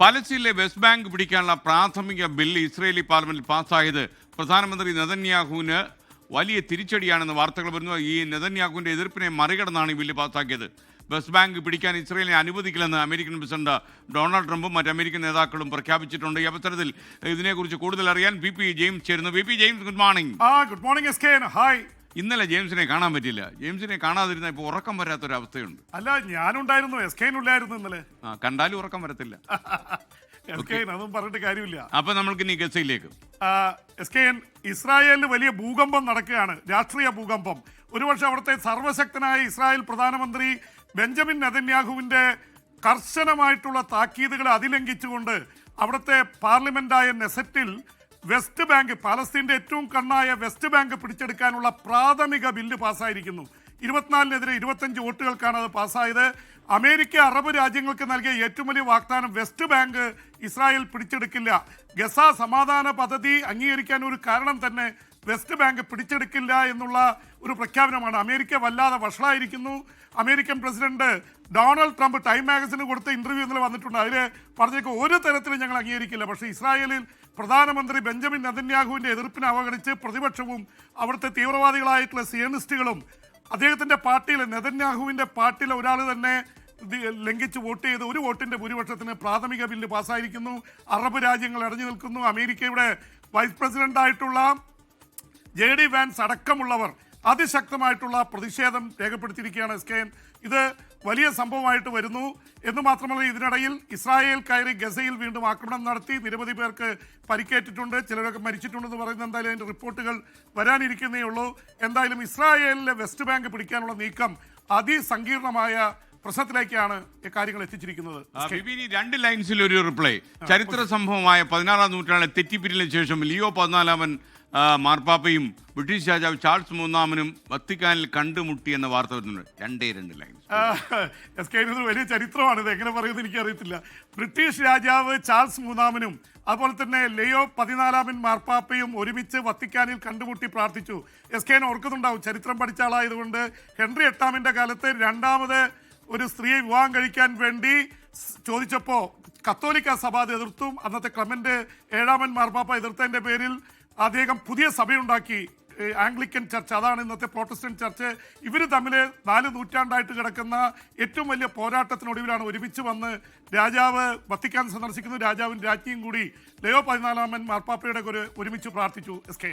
പലസ്തീനിലെ west bank പിടിക്കാനുള്ള പ്രാഥമിക bill Israeli പാർലമെന്റിൽ പാസ്സായത് പ്രധാനമന്ത്രി നെതന്യാഹുവിന് വലിയ തിരിച്ചടിയാണെന്ന് വാർത്തകൾ വരുന്നു. ഈ നെതന്യാഹുവിന്റെ എതിർപ്പിനെ മറികടന്നാണ് ഈ ബില്ല് പാസ്സാക്കിയത്. വെസ്റ്റ് ബാങ്ക് പിടിക്കാൻ ഇസ്രയേലിനെ അനുവദിക്കില്ലെന്ന് അമേരിക്കൻ പ്രസിഡന്റ് ഡൊണാൾഡ് ട്രംപും മറ്റ് അമേരിക്കൻ നേതാക്കളും പ്രഖ്യാപിച്ചിട്ടുണ്ട്. ഈ അവസരത്തിൽ ഇതിനെക്കുറിച്ച് കൂടുതൽ അറിയാൻ ബി പി ജെയിംസ് ചേരുന്നു. B P James good morning. Good morning hi. ഇന്നലെ ജെയിംസിനെ കാണാൻ പറ്റില്ല ജെയിംസിനെ കാണാതിരുന്ന ഇപ്പൊ ഉറക്കം വരാത്തൊരവസ്ഥയുണ്ട്. അല്ല ഞാനുണ്ടായിരുന്നു. എസ് കെയിനുണ്ടായിരുന്നു ഇന്നലെ. ആ കണ്ടാലും ഉറക്കം വരത്തില്ല. എസ് അതൊന്നും പറഞ്ഞിട്ട് കാര്യമില്ല. അപ്പൊ നമ്മൾക്ക് ഇനി ഗസയിലേക്ക്. എസ് കെ എൻ ഇസ്രായേലിൽ വലിയ ഭൂകമ്പം നടക്കുകയാണ്. രാഷ്ട്രീയ ഭൂകമ്പം. ഒരുപക്ഷെ അവിടുത്തെ സർവശക്തനായ ഇസ്രായേൽ പ്രധാനമന്ത്രി ബെഞ്ചമിൻ നെതന്യാഹുവിന്റെ കർശനമായിട്ടുള്ള താക്കീതുകൾ അതിലംഘിച്ചുകൊണ്ട് അവിടുത്തെ പാർലമെന്റായ നെസറ്റിൽ വെസ്റ്റ് ബാങ്ക് പാലസ്തീന്റെ ഏറ്റവും കണ്ണായ വെസ്റ്റ് ബാങ്ക് പിടിച്ചെടുക്കാനുള്ള പ്രാഥമിക ബില്ല് പാസ്സായിരിക്കുന്നു. ഇരുപത്തിനാലിനെതിരെ ഇരുപത്തഞ്ച് വോട്ടുകൾക്കാണ് അത് പാസ്സായത്. അമേരിക്ക അറബ് രാജ്യങ്ങൾക്ക് നൽകിയ ഏറ്റവും വലിയ വാഗ്ദാനം വെസ്റ്റ് ബാങ്ക് ഇസ്രായേൽ പിടിച്ചെടുക്കില്ല. ഗസ സമാധാന പദ്ധതി അംഗീകരിക്കാൻ ഒരു കാരണം തന്നെ വെസ്റ്റ് ബാങ്ക് പിടിച്ചെടുക്കില്ല എന്നുള്ള ഒരു പ്രഖ്യാപനമാണ്. അമേരിക്ക വല്ലാതെ വഷളായിരിക്കുന്നു. American president Donald Trump Time മാഗസിന് കൊടുത്ത ഇന്റർവ്യൂ ഇന്നലെ വന്നിട്ടുണ്ട്. അതിൽ പറഞ്ഞേക്ക് ഒരു തരത്തിലും ഞങ്ങൾ അംഗീകരിക്കില്ല. പക്ഷേ ഇസ്രായേലിൽ പ്രധാനമന്ത്രി ബെഞ്ചമിൻ നെതന്യാഹുവിന്റെ എതിർപ്പിനെ അവഗണിച്ച് പ്രതിപക്ഷവും അവിടുത്തെ തീവ്രവാദികളായിട്ടുള്ള സിയണിസ്റ്റുകളും അദ്ദേഹത്തിന്റെ പാർട്ടിയിൽ നെതന്യാഹുവിന്റെ പാർട്ടിയിലെ ഒരാൾ തന്നെ ലംഘിച്ച് വോട്ട് ചെയ്ത് ഒരു വോട്ടിന്റെ ഭൂരിപക്ഷത്തിന് പ്രാഥമിക ബില്ല് പാസ്സായിരിക്കുന്നു. അറബ് രാജ്യങ്ങൾ അടഞ്ഞു നിൽക്കുന്നു. അമേരിക്കയുടെ വൈസ് പ്രസിഡന്റ് ആയിട്ടുള്ള ജെ ഡി വാൻസ് അടക്കമുള്ളവർ അതിശക്തമായിട്ടുള്ള പ്രതിഷേധം രേഖപ്പെടുത്തിയിരിക്കുകയാണ് എസ് കെ എൻ. ഇത് വലിയ സംഭവമായിട്ട് വരുന്നു. എന്ന് മാത്രമല്ല ഇതിനിടയിൽ ഇസ്രായേൽ കയറി ഗസയിൽ വീണ്ടും ആക്രമണം നടത്തി നിരവധി പേർക്ക് പരിക്കേറ്റിട്ടുണ്ട് ചിലരൊക്കെ മരിച്ചിട്ടുണ്ടെന്ന് പറയുന്ന എന്തായാലും അതിന്റെ റിപ്പോർട്ടുകൾ വരാനിരിക്കുന്നേ ഉള്ളൂ എന്തായാലും ഇസ്രായേലിലെ വെസ്റ്റ് ബാങ്ക് പിടിക്കാനുള്ള നീക്കം അതിസങ്കീർണമായ പ്രശ്നത്തിലേക്കാണ് ഈ കാര്യങ്ങൾ എത്തിച്ചിരിക്കുന്നത്. ബിബിനി രണ്ട് ലൈൻസിൽ ഒരു റിപ്ലൈ. ചരിത്ര സംഭവമായ പതിനാറാം നൂറ്റാണ്ടിലെ തെറ്റിപ്പിരിലിന് ശേഷം ലിയോ പതിനാലാമൻ മാർപ്പാപ്പയും ബ്രിട്ടീഷ് രാജാവ് ചാൾസ് മൂന്നാമനും വത്തിക്കാനിൽ കണ്ടുമുട്ടി എന്ന വാർത്ത വരുന്നുണ്ട്. രണ്ടേ രണ്ട് ലൈൻ എസ് കെ വലിയ ചരിത്രമാണ് ഇത്. എങ്ങനെ പറയുന്നത് എനിക്കറിയത്തില്ല. ബ്രിട്ടീഷ് രാജാവ് ചാൾസ് മൂന്നാമനും അതുപോലെ തന്നെ ലെയോ പതിനാലാമൻ മാർപ്പാപ്പയും ഒരുമിച്ച് വത്തിക്കാനിൽ കണ്ടുമുട്ടി പ്രാർത്ഥിച്ചു. എസ് കെ ഓർക്കുന്നുണ്ടാവും ചരിത്രം പഠിച്ച ആളായതുകൊണ്ട് ഹെൻറി എട്ടാമിന്റെ കാലത്ത് രണ്ടാമത് ഒരു സ്ത്രീയെ വിവാഹം കഴിക്കാൻ വേണ്ടി ചോദിച്ചപ്പോൾ കത്തോലിക്ക സഭ അത് എതിർത്തും അന്നത്തെ ക്ലമന്റ് ഏഴാമൻ മാർപ്പാപ്പ എതിർത്തതിന്റെ പേരിൽ അദ്ദേഹം പുതിയ സഭയുണ്ടാക്കി. ആംഗ്ലിക്കൻ ചർച്ച് അതാണ് ഇന്നത്തെ പ്രോട്ടസ്റ്റന്റ് ചർച്ച്. ഇവർ തമ്മിൽ നാല് നൂറ്റാണ്ടായിട്ട് കിടക്കുന്ന ഏറ്റവും വലിയ പോരാട്ടത്തിനൊടുവിലാണ് ഒരുമിച്ച് വന്ന് രാജാവ് വത്തിക്കാൻ സന്ദർശിക്കുന്നു. രാജാവും രാജ്ഞിയും കൂടി ലയോ പതിനാലാമൻ മാർപ്പാപ്പയുടെ ഒരു ഒരുമിച്ച് പ്രാർത്ഥിച്ചു എസ് കെ